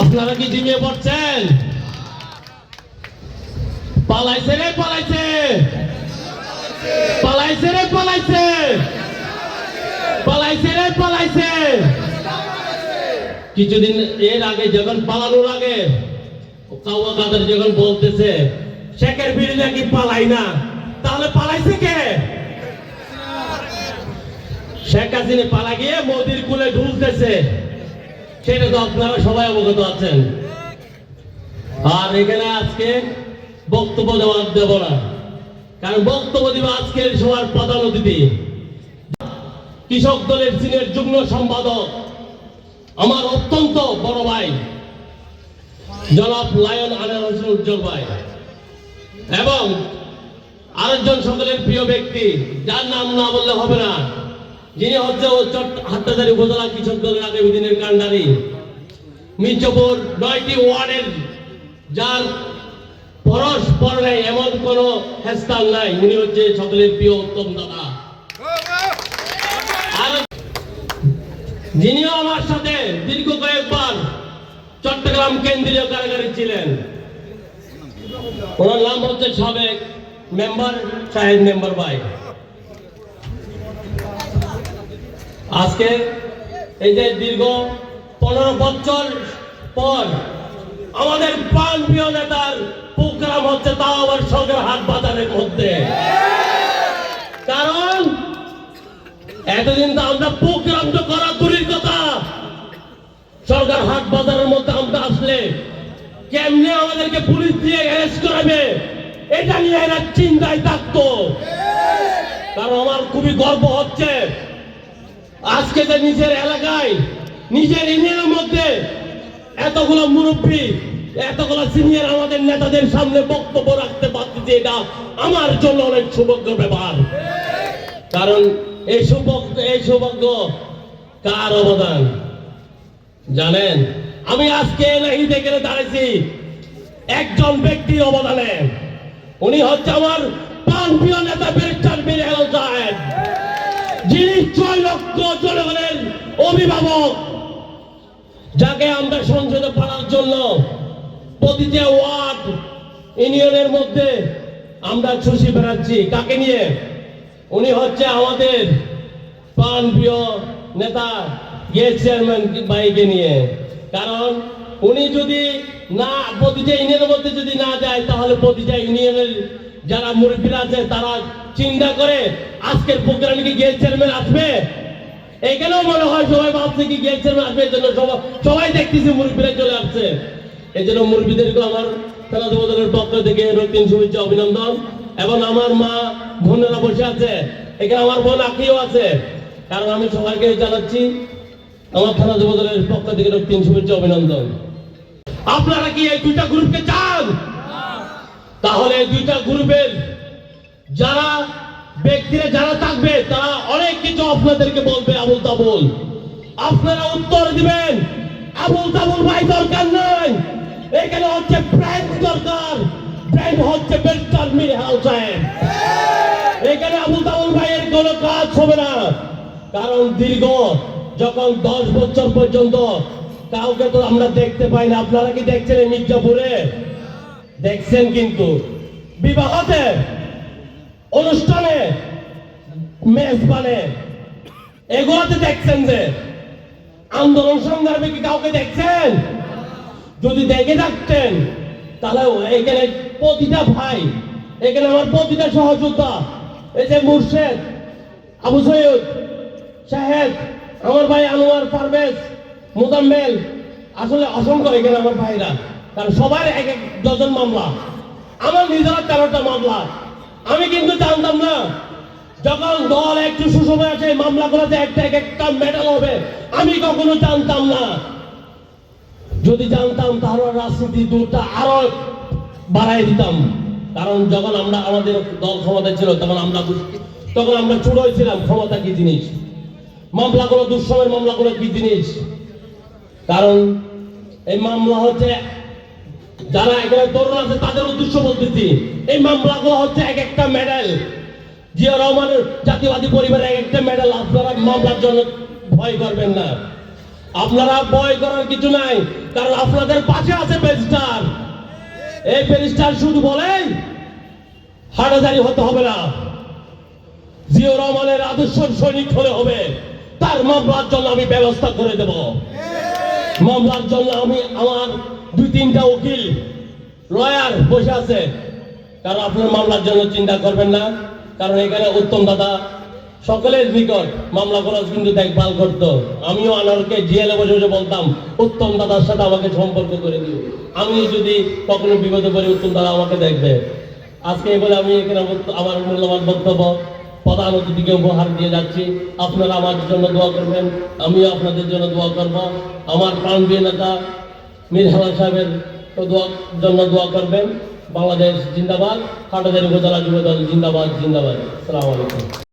আপনারা কি জিমিয়ে পড়ছেন? পালাইছে রে, পালাইছে। পালাইছে রে, পালাইছে। পালাইছে রে, পালাইছে। কিছুদিন এর আগে যখন পালানোর আগে কাউয়া কাদের যখন বলতেছে, শেখের বিড়ি নাকি পালাই না? তাহলে পালাইছে কে? শেখ হাসিনা পালা গিয়ে মোদির কুলে ঢুলতেছে। সেটা তো আপনারা সবাই অবগত আছেন। আর এখানে আজকে বক্তব্য দেওয়া দেব না। কারণ বক্তব্য দিব আজকের সবার প্রধান অতিথি। কৃষক দলের সিনিয়র যুগ্ম সম্পাদক, আমার অত্যন্ত বড় ভাই, জনাব লায়ন আনার হোসেন উজ্জ্বল ভাই। এবং আরেকজন সকলের প্রিয় ব্যক্তি, যার নাম না বললে হবে না। যিনি হচ্ছে হাট্টাদারি উপজেলা কৃষক দলের আগামী দিনের কান্ডারি মির্জাপুর নয়টি ওয়ার্ডের, যার পরস্পর নেই এমন কোন হেস্তান নাই উনি হচ্ছে সকলের প্রিয় উত্তম দাদা। যিনিও আমার সাথে দীর্ঘ কয়েকবার চট্টগ্রাম কেন্দ্রীয় কারাগারে ছিলেন। ওনার নাম হচ্ছে সাবেক মেম্বার, সাহেব মেম্বার ভাই। আজকে এই যে দীর্ঘ পনেরো বছর পর আমাদের প্রাণ প্রিয় নেতার প্রোগ্রাম হচ্ছে তাও আবার সরকার হাট বাজারের মধ্যে কারণ এতদিন তো আমরা প্রোগ্রাম তো করা দূরের কথা। সরকার হাট বাজারের মধ্যে আমরা আসলে কেমনে আমাদেরকে পুলিশ দিয়ে অ্যারেস্ট করাবে, এটা নিয়ে এরা চিন্তায় থাকতো। কারণ আমার খুবই গর্ব হচ্ছে আজকে যে নিজের এলাকায়, নিজের ইউনিয়নের মধ্যে এতগুলো মুরব্বী, এতগুলো সিনিয়র আমাদের নেতাদের সামনে বক্তব্য রাখতে পারতেছে এটা আমার জন্য অনেক সৌভাগ্য ব্যাপার। কারণ এই সৌভাগ্য এই সৌভাগ্য কার অবদান? জানেন? আমি আজকে নাহি দেখে দাঁড়াইছি একজন ব্যক্তির অবদানে। উনি হচ্ছে আমার প্রাণ প্রিয় নেতা ব্যারিস্টার মীর হেলাল সাহেব। যিনি ছয় লক্ষ জনগণের অভিভাবক, যাকে আমরা সংসদে পাঠার জন্য প্রতিটা ওয়ার্ড ইউনিয়নের মধ্যে আমরা খুশি বেড়াচ্ছি। কাকে নিয়ে? উনি হচ্ছে আমাদের প্রাণ প্রিয় নেতা ইয়ে চেয়ারম্যান ভাইকে নিয়ে। কারণ উনি যদি না, প্রতিটা ইউনিয়নের মধ্যে যদি না যায়, তাহলে প্রতিটা ইউনিয়নের যারা মুরব্বীরা আছে, তারা চিন্তা করে, আজকের প্রোগ্রামে কি গিয়ে চেয়ারম্যান আসবে? এখানেও মনে হয় সবাই ভাবছে কি গিয়ে চেয়ারম্যান আসবে, এই জন্য সবাই দেখতেছে মুরব্বীরা চলে আসছে। এই জন্য মুরব্বীদেরকে আমার খেলাধু বদলের পক্ষ থেকে রক্তিম শুভেচ্ছা, অভিনন্দন। এবং আমার মা বোনেরা বসে আছে। এখানে আমার বোন আঁকিও আছে। কারণ আমি সবাইকে জানাচ্ছি, আমার থানা যুবদলের পক্ষ থেকে রক্তিম শুভেচ্ছা, অভিনন্দন। আপনারা কি এই দুইটা গ্রুপকে চান? তাহলে দুইটা গ্রুপের যারা ব্যক্তিরা যারা থাকবে, তারা অনেক কিছু আপনাদেরকে বলবে আবুল তাবুল আপনারা উত্তর দিবেন আবুল তাবুল ভাই দরকার নাই। এখানে হচ্ছে ব্র্যান্ড দরকার ব্র্যান্ড হচ্ছে বেস্টার মির সাহেব। এখানে আবুল তাবুল ভাইয়ের কোনো কাজ হবে না। কারণ দীর্ঘ, যখন দশ বছর পর্যন্ত কাউকে তো আমরা দেখতে পাই না। আপনারা কি দেখছেন মির্জাপুরে? দেখছেন কিন্তু বিবাহতে, অনুষ্ঠানে, মেজবানে, এগুলোতে দেখছেন যে আন্দোলন সংগ্রামে কি কাউকে দেখছেন? যদি দেখে থাকতেন, তাহলে এখানে প্রতিটা ভাই, এখানে আমার প্রতিটা সহযোদ্ধা, এই যে মুর্শেদ, আবু সৈয়দ, শাহেদ, আমার ভাই আনোয়ার পারভেজ মুদাম্মেল, আসলে অসংখ্য এখানে আমার ভাইরা। কারণ সবার এক এক ডজন মামলা। আমার নিজের তেরোটা মামলা। আমি কিন্তু জানতাম না, যখন দল একটু সুসময় আছে মামলাগুলোতে একটা এক একটা মেডেল হবে। আমি কখনো জানতাম না। যদি জানতাম, তাহলে রাজনীতি দূরটা আরও বাড়াই দিতাম। কারণ যখন আমরা আমাদের দল ক্ষমতায় ছিল, তখন আমরা তখন আমরা চুড়োই ছিলাম, ক্ষমতা কি জিনিস? মামলাগুলো, দুঃসময়ের মামলাগুলো কি জিনিস? কারণ এই মামলা হচ্ছে যারা এখানে তরুণ আছে, তাদের উদ্দেশ্য বলতেছি, এই মামলাগুলো হচ্ছে এক একটা মেডেল জিয়া রহমানের জাতীয়বাদী পরিবারের এক একটা মেডেল আপনারা মামলার জন্য ভয় করবেন না। আপনারা ভয় করার কিছু নাই, কারণ আপনাদের পাশে আছে ব্যারিস্টার। এই ব্যারিস্টার শুধু বলেন হাটাজারি হতে হবে না। জিও রহমানের আদর্শ সৈনিক হলে হবে। তার মামলার জন্য আমি ব্যবস্থা করে দেব। মামলার জন্য আমি আমার দুই তিনটা উকিল লয়ার বসে আছে। কারণ আপনার মামলার জন্য চিন্তা করবেন না, কারণ এখানে উত্তম দাদা সকলের নিকট মামলা খরচ কিন্তু দেখভাল করতো। আমিও আনারকে জেলে বসে বসে বলতাম, উত্তম দাদার সাথে আমাকে সম্পর্ক করে দিও। আমি যদি কখনো বিপদে পড়ি, উত্তম দাদা আমাকে দেখবে। আজকে বলে আমি এখানে আমার মূল্যবান বক্তব্য, প্রধান অতিথিকে উপহার দিয়ে যাচ্ছি। আপনারা আমার জন্য দোয়া করবেন, আমিও আপনাদের জন্য দোয়া করব। আমার প্রাণ প্রাণপ্রিয় নেতা মীর হেলাল সাহেবের জন্য দোয়া করবেন। বাংলাদেশ জিন্দাবাদ হাটাজারি উপজেলা যুবদল জিন্দাবাদ জিন্দাবাদ। সালাম